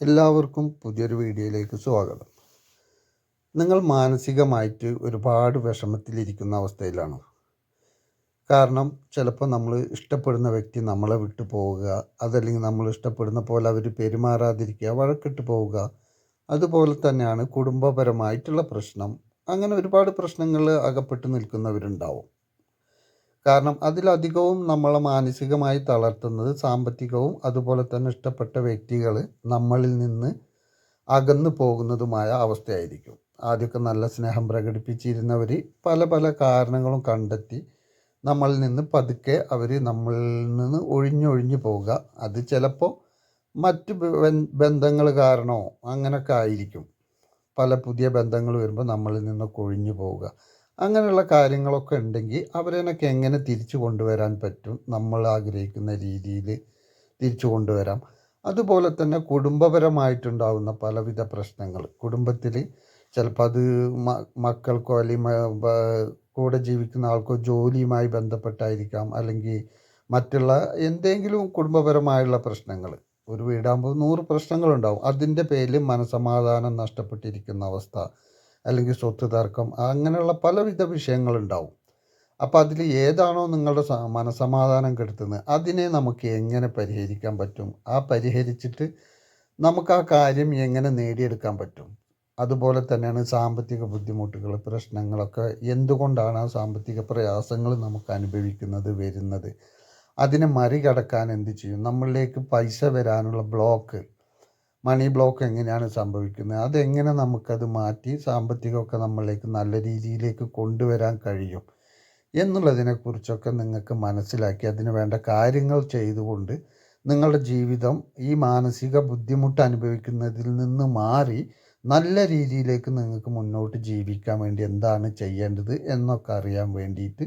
എല്ലാവർക്കും പുതിയൊരു വീഡിയോയിലേക്ക് സ്വാഗതം. നിങ്ങൾ മാനസികമായിട്ട് ഒരുപാട് വിഷമത്തിലിരിക്കുന്ന അവസ്ഥയിലാണ്. കാരണം ചിലപ്പോൾ നമ്മൾ ഇഷ്ടപ്പെടുന്ന വ്യക്തി നമ്മളെ വിട്ടു പോവുക അതല്ലെങ്കിൽ നമ്മൾ ഇഷ്ടപ്പെടുന്ന പോലെ അവർ പെരുമാറാതിരിക്കുക വഴക്കിട്ട് പോവുക അതുപോലെ തന്നെയാണ് കുടുംബപരമായിട്ടുള്ള പ്രശ്നം. അങ്ങനെ ഒരുപാട് പ്രശ്നങ്ങളിൽ അകപ്പെട്ട് നിൽക്കുന്നവരുണ്ടാവും. കാരണം അതിലധികവും നമ്മളെ മാനസികമായി തളർത്തുന്നത് സാമ്പത്തികവും അതുപോലെ തന്നെ ഇഷ്ടപ്പെട്ട വ്യക്തികൾ നമ്മളിൽ നിന്ന് അകന്നു പോകുന്നതുമായ അവസ്ഥയായിരിക്കും. ആദ്യമൊക്കെ നല്ല സ്നേഹം പ്രകടിപ്പിച്ചിരുന്നവർ പല പല കാരണങ്ങളും കണ്ടെത്തി നമ്മളിൽ നിന്ന് പതുക്കെ അവർ നമ്മളിൽ നിന്ന് ഒഴിഞ്ഞൊഴിഞ്ഞു പോവുക അത് ചിലപ്പോൾ മറ്റ് ബന്ധങ്ങൾ കാരണമോ അങ്ങനെയൊക്കെ ആയിരിക്കും. പല പുതിയ ബന്ധങ്ങൾ വരുമ്പോൾ നമ്മളിൽ നിന്നൊക്കെ ഒഴിഞ്ഞു പോവുക. അങ്ങനെയുള്ള കാര്യങ്ങളൊക്കെ ഉണ്ടെങ്കിൽ അവരെയൊക്കെ എങ്ങനെ തിരിച്ചു കൊണ്ടുവരാൻ പറ്റും നമ്മൾ ആഗ്രഹിക്കുന്ന രീതിയിൽ തിരിച്ചു കൊണ്ടുവരാം. അതുപോലെ തന്നെ കുടുംബപരമായിട്ടുണ്ടാകുന്ന പലവിധ പ്രശ്നങ്ങൾ. കുടുംബത്തിൽ ചിലപ്പോൾ അത് മക്കൾക്കോ അല്ലെങ്കിൽ കൂടെ ജീവിക്കുന്ന ആൾക്കോ ജോലിയുമായി ബന്ധപ്പെട്ടായിരിക്കാം. അല്ലെങ്കിൽ മറ്റുള്ള എന്തെങ്കിലും കുടുംബപരമായുള്ള പ്രശ്നങ്ങൾ. ഒരു വീടാകുമ്പോൾ നൂറ് പ്രശ്നങ്ങളുണ്ടാവും. അതിന്റെ പേരിൽ മനസമാധാനം നഷ്ടപ്പെട്ടിരിക്കുന്ന അവസ്ഥ. അല്ലെങ്കിൽ സ്വത്ത് തർക്കം അങ്ങനെയുള്ള പലവിധ വിഷയങ്ങളുണ്ടാവും. അപ്പോൾ അതിൽ ഏതാണോ നിങ്ങളുടെ മനസമാധാനം കെടുത്തുന്നത് അതിനെ നമുക്ക് എങ്ങനെ പരിഹരിക്കാൻ പറ്റും? ആ പരിഹരിച്ചിട്ട് നമുക്ക് ആ കാര്യം എങ്ങനെ നേടിയെടുക്കാൻ പറ്റും? അതുപോലെ തന്നെയാണ് സാമ്പത്തിക ബുദ്ധിമുട്ടുകൾ പ്രശ്നങ്ങളൊക്കെ എന്തുകൊണ്ടാണ് ആ സാമ്പത്തിക പ്രയാസങ്ങൾ നമുക്ക് അനുഭവിക്കുന്നത് വരുന്നത്? അതിനെ മറികടക്കാൻ എന്ത് ചെയ്യും? നമ്മളിലേക്ക് പൈസ വരാനുള്ള ബ്ലോക്ക് മണി ബ്ലോക്ക് എങ്ങനെയാണ് സംഭവിക്കുന്നത്? അതെങ്ങനെ നമുക്കത് മാറ്റി സാമ്പത്തികമൊക്കെ നമ്മളിലേക്ക് നല്ല രീതിയിലേക്ക് കൊണ്ടുവരാൻ കഴിയും എന്നുള്ളതിനെക്കുറിച്ചൊക്കെ നിങ്ങൾക്ക് മനസ്സിലാക്കി അതിന് വേണ്ട കാര്യങ്ങൾ ചെയ്തുകൊണ്ട് നിങ്ങളുടെ ജീവിതം ഈ മാനസിക ബുദ്ധിമുട്ട് അനുഭവിക്കുന്നതിൽ നിന്ന് മാറി നല്ല രീതിയിലേക്ക് നിങ്ങൾക്ക് മുന്നോട്ട് ജീവിക്കാൻ വേണ്ടി എന്താണ് ചെയ്യേണ്ടത് എന്നൊക്കെ അറിയാൻ വേണ്ടിയിട്ട്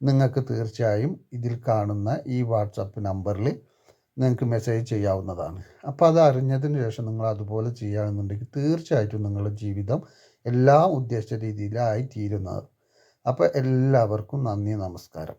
നിങ്ങൾക്ക് തീർച്ചയായും ഇതിൽ കാണുന്ന ഈ വാട്സപ്പ് നമ്പറിൽ നിങ്ങൾക്ക് മെസ്സേജ് ചെയ്യാവുന്നതാണ്. അപ്പോൾ അത് അറിഞ്ഞതിന് ശേഷം നിങ്ങൾ അതുപോലെ ചെയ്യുകയാണെന്നുണ്ടെങ്കിൽ തീർച്ചയായിട്ടും നിങ്ങളുടെ ജീവിതം എല്ലാ ഉദ്ദേശിച്ച രീതിയിലായി തീരുന്നത് അപ്പോൾ എല്ലാവർക്കും നന്ദി നമസ്കാരം.